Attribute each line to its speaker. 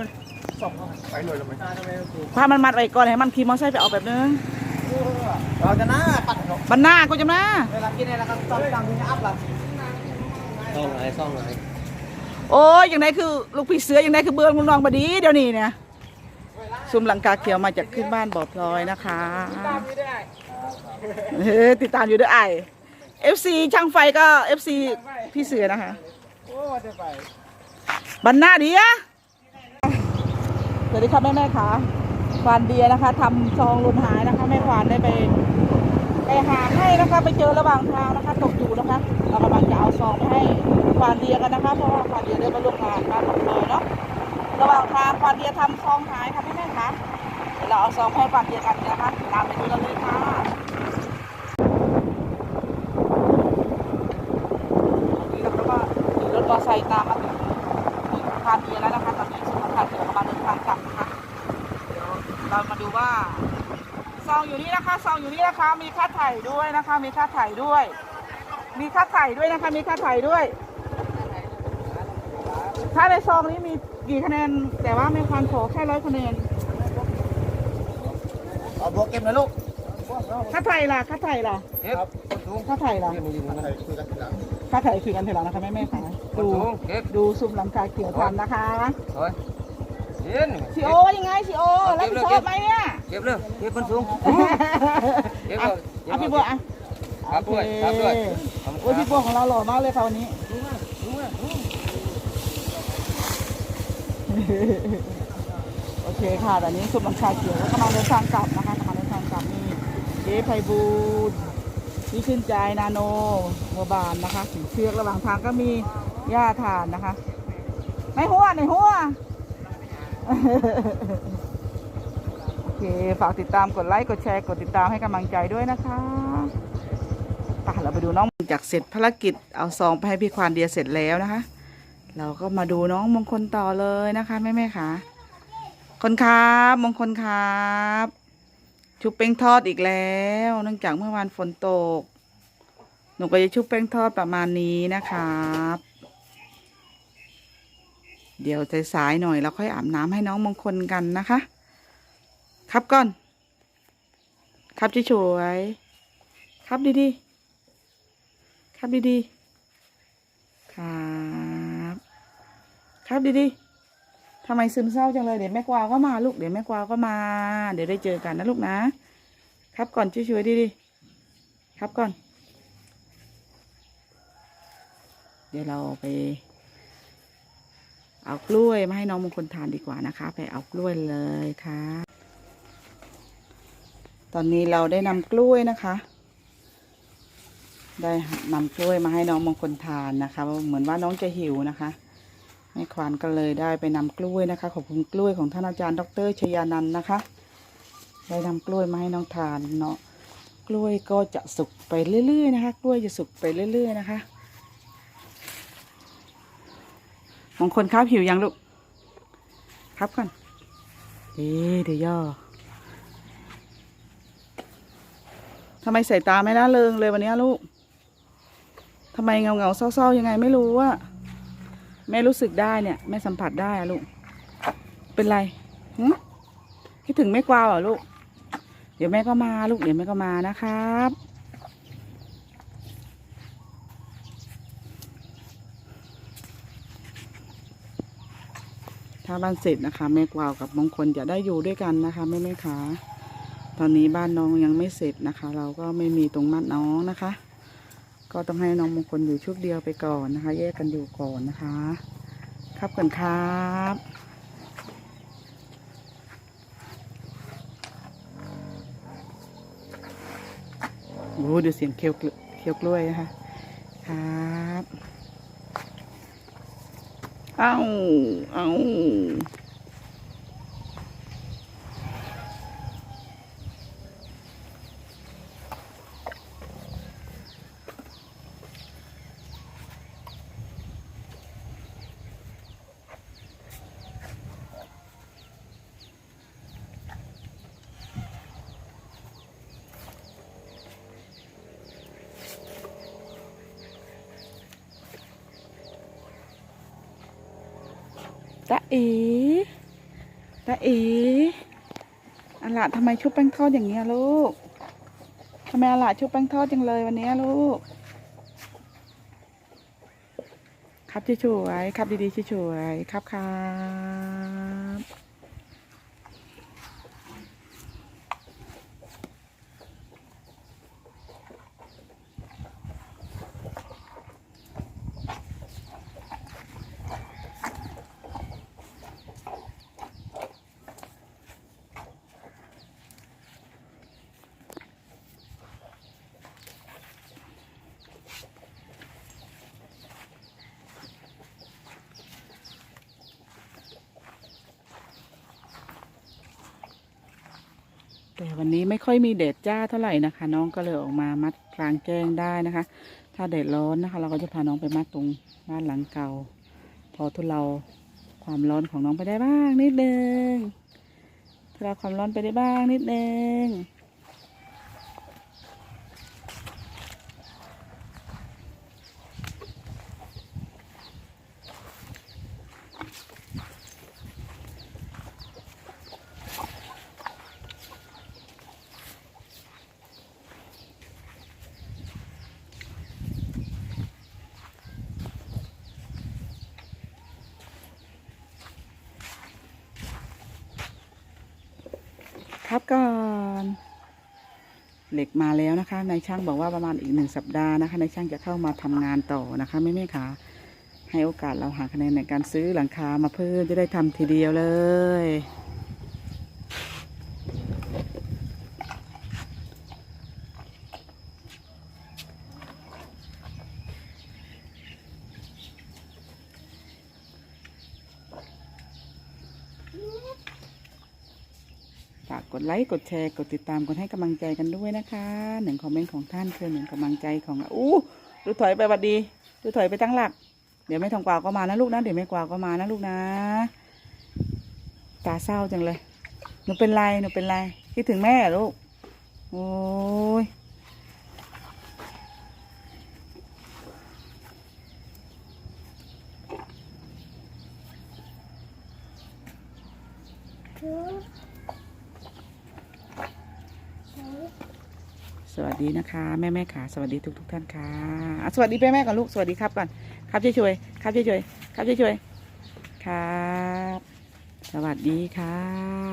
Speaker 1: ไหมส่งไปเลยเลยไหม
Speaker 2: พามันมัดไว้ก่อนให้มันขี่มอเตอร์ไซค์ไปเอาแบบนึง
Speaker 1: เราจะหน้าปัดเนาะ
Speaker 2: บันหน้าก็จะนะ
Speaker 1: เวลากินอะไรเราก็ต้องตั้งที่อัพละ
Speaker 3: ซ่องไหนซ่องไหน
Speaker 2: โอ้ยอย่างไรคือลูกพี่เสืออย่างไรคือเบืองลุงน้องบดีเดี๋ยวนี้เนี่ยซุ่มหลังกาเขียวมาจากขึ้นบ้านบ่อพลอยนะคะเฮ้ยติดตามอยู่ด้วยไอเอฟซีช่างไฟก็เอฟซีพี่เสือนะคะ
Speaker 1: โอ้จะไป
Speaker 2: บันหน้าดีอะ สวัสดีครับแม่แม่ค่ะควานเดียนะคะทำซองลุนหายนะคะแม่ควานได้ไปไปหาให้นะคะ ไปเจอระหว่างทางนะคะ ตกอยู่นะคะเรากำลังจะเอาซองไปให้ควานเดียกันนะคะเพราะว่าควานเดียได้มาร่วมงานบ้าของเลยเนาะระหว่างทางควานเดียทำซองหายค่ะแม่แม่ค่ะเดี๋ยวเราเอาซองให้ควานเดียกันนะคะตามไปดูกันเลยค่ะนี่เราก็ขี่รถมอเตอร์ไซค์ตามมาถึงทานเบียแล้วนะ ดูว่า ซองอยู่นี่นะคะซองอยู่นี่นะคะ มีค่าไถ่ด้วยนะคะ มีค่าไถ่ด้วย มีค่าไถ่ด้วยนะคะ มีค่าไถ่ด้วย ถ้าในซองนี้มีกี่คะแนน แต่ว่าไม่ควรขอแค่ร้อยคะแนน
Speaker 1: เอาบวกเก็บนะลูก
Speaker 2: ค่าไถ่ล่ะค่าไถ่ล่ะ
Speaker 1: เก็บสูง
Speaker 2: ค่าไถ่ล่ะ
Speaker 1: เก็บมือยืนอะไรคุยกันทีหลัง
Speaker 2: ค่าไถ่คุยกันทีหลังนะคะแม่แม่ๆค่ะดู
Speaker 3: เก็บ
Speaker 2: ดูซุ่มหลังคาเขียวทำนะคะ
Speaker 3: โอ้ย เย็น
Speaker 2: สิโอยังไงสิโอแล้วผิดชอบไหมเนี่ย
Speaker 3: เก็บเลยเก็บมันสูงเก็บ
Speaker 2: อะ
Speaker 3: เลย
Speaker 2: อะพี่บัวอะ
Speaker 3: ครับด้วยครับด้วย
Speaker 2: โอ้ยพี่บัวของเราหล่อมากเลยค่ะวันนี้โอเคค่ะตอนนี้สุบหลังคาเขียวแล้วกำลังเดินทางกลับนะคะกำลังเดินทางกลับนี่เจ๊ไพบูลย์พี่ชื่นใจนาโนโมบานนะคะสีเชือกระหว่างทางก็มีหญ้าทานนะคะในหัวในหัว โอเค ฝากติดตามกดไลค์ กดแชร์ กดติดตามให้กำลังใจด้วยนะคะไปเราไปดูน้องจากเสร็จภารกิจเอาซองไปให้พี่ควานเดียเสร็จแล้วนะคะ เราก็มาดูน้องมงคลต่อเลยนะคะแม่แม่ๆค่ะ คนครับมงคลครับชุบแป้งทอดอีกแล้ว เนื่องจากเมื่อวานฝนตก หนูก็จะชุบแป้งทอดประมาณนี้นะครับ เดี๋ยวสายๆหน่อยเราค่อยอาบน้ำให้น้องมงคลกันนะคะ ครับก่อน ครับช่วยๆครับดีๆ ครับดีๆ ครับ ครับดีๆทำไมซึมเศร้าจังเลยเดี๋ยวแม่กวาวก็มาลูกเดี๋ยวแม่กวาวก็มา เดี๋ยวได้เจอกันนะลูกนะ ครับก่อนช่วยๆดีๆ ครับก่อน เดี๋ยวเราไป เอากล้วยมาให้น้องมงคลทานดีกว่านะคะ ไปเอากล้วยเลยค่ะ ตอนนี้เราได้นำกล้วยนะคะ ได้นำกล้วยมาให้น้องมงคลทานนะคะเหมือนว่าน้องจะหิวนะคะแม่ควานก็เลยได้ไปนำกล้วยนะคะ ขอบคุณกล้วยของท่านอาจารย์ ดรชยานันท์นะคะ ได้นำกล้วยมาให้น้องทานเนาะกล้วยก็จะสุกไปเรื่อย ๆ นะคะ กล้วยจะสุกไปเรื่อย ๆ นะคะ มงคลครับหิวยังลูก ครับก่อนเอ๊เดี๋ยวย่อทำไมใส่ตาไม่ล่าเริงเลยวันนี้ลูกทำไมเงาเงาเศร้าๆยังไงไม่รู้ว่าแม่รู้สึกได้เนี่ย แม่สัมผัสได้อะลูก เป็นไรหึคิดถึงแม่กวาวเหรอลูก เดี๋ยวแม่ก็มาลูก เดี๋ยวแม่ก็มานะครับ ถ้าบ้านเสร็จนะคะ แม่กวาวกับมงคลจะได้อยู่ด้วยกันนะคะแม่แม่คะตอนนี้บ้านน้องยังไม่เสร็จนะคะ เราก็ไม่มีตรงมัดน้องนะคะ ก็ต้องให้น้องมงคลอยู่ชุดเดียวไปก่อนนะคะ แยกกันอยู่ก่อนนะคะ ครับกันครับโอ้ดูเสียงเคี้ยวกล้วยเคี้ยวกล้วยนะคะครับ เอาเอา ตาเอ๋ตาเอ๋อาละทำไมชุบแป้งทอดอย่างเงี้ยลูกทำไมอาละชุบแป้งทอดจังเลยวันเนี้ยลูก ครับช่วยๆครับดีๆช่วยๆครับครับ แต่วันนี้ไม่ค่อยมีแดดจ้าเท่าไหร่นะคะ น้องก็เลยออกมามัดกลางแจ้งได้นะคะ ถ้าแดดร้อนนะคะ เราก็จะพาน้องไปมัดตรงบ้านหลังเก่า พอทุเราความร้อนของน้องไปได้บ้างนิดนึงทุเราความร้อนไปได้บ้างนิดนึง ครับก่อน เหล็กมาแล้วนะคะนายช่างบอกว่าประมาณอีกหนึ่งสัปดาห์นะคะนายช่างจะเข้ามาทำงานต่อนะคะแม่แม่ค่ะให้โอกาสเราหาคะแนนในการซื้อหลังคามาเพิ่มจะได้ทำทีเดียวเลย กดไลค์ กดแชร์ กดติดตามกดให้กำลังใจกันด้วยนะคะหนึ่งคอมเมนต์ของท่านคือหนึ่งกำลังใจของอู้ดูถอยไปบัดดี ดูถอยไปตั้งหลัก เดี๋ยวแม่ทองกวาวก็มานะลูกนะเดี๋ยวแม่กวาวก็มานะลูกนะ ตาเศร้าจังเลยหนูเป็นไรหนูเป็นไรคิดถึงแม่ลูกโอ้ย สวัสดีนะคะแม่แม่ขาสวัสดีทุกทุกท่านค่ะอะสวัสดีแม่แม่ก่อนลูกสวัสดีครับก่อนครับช่วยๆครับช่วยๆครับช่วยๆครับ สวัสดีค่ะ